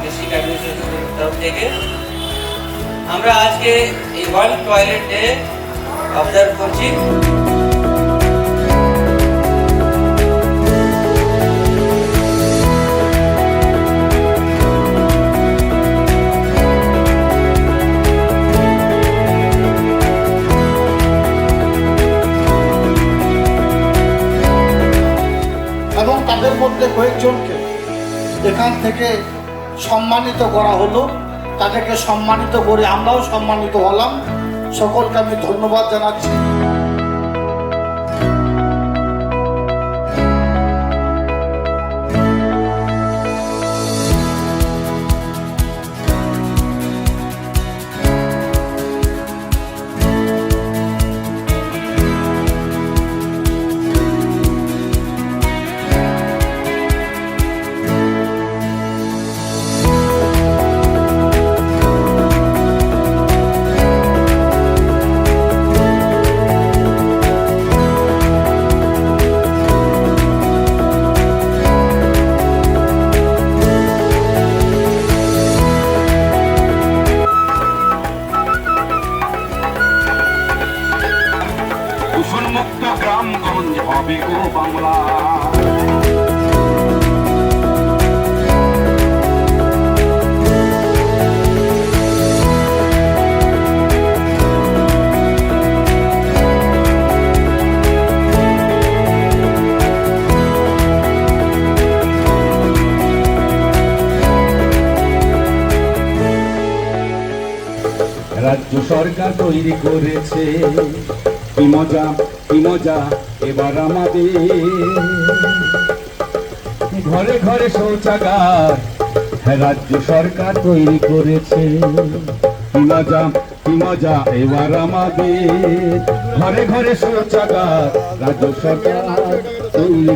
সবাইকে আমরা আজকে এই ওয়ার্ল্ড টয়লেট ডে অবজার্ভ করছি। এবং তাদের মধ্যে কয়েকজনকে এখান থেকে সম্মানিত করা হলো। তাদেরকে সম্মানিত করে আমরাও সম্মানিত হলাম। সকলকে আমি ধন্যবাদ জানাচ্ছি। গ্রামগঞ্জ হবে গো বাংলা। রাজ্য সরকার তৈরি করেছে। কি মজা কি মজা। এবার আমাদের ঘরে ঘরে শৌচাগার হ্যাঁ, রাজ্য সরকার তৈরি করেছে। কি মজা কি মজা এবার আমাদের ঘরে ঘরে শৌচাগার রাজ্য সরকার তৈরি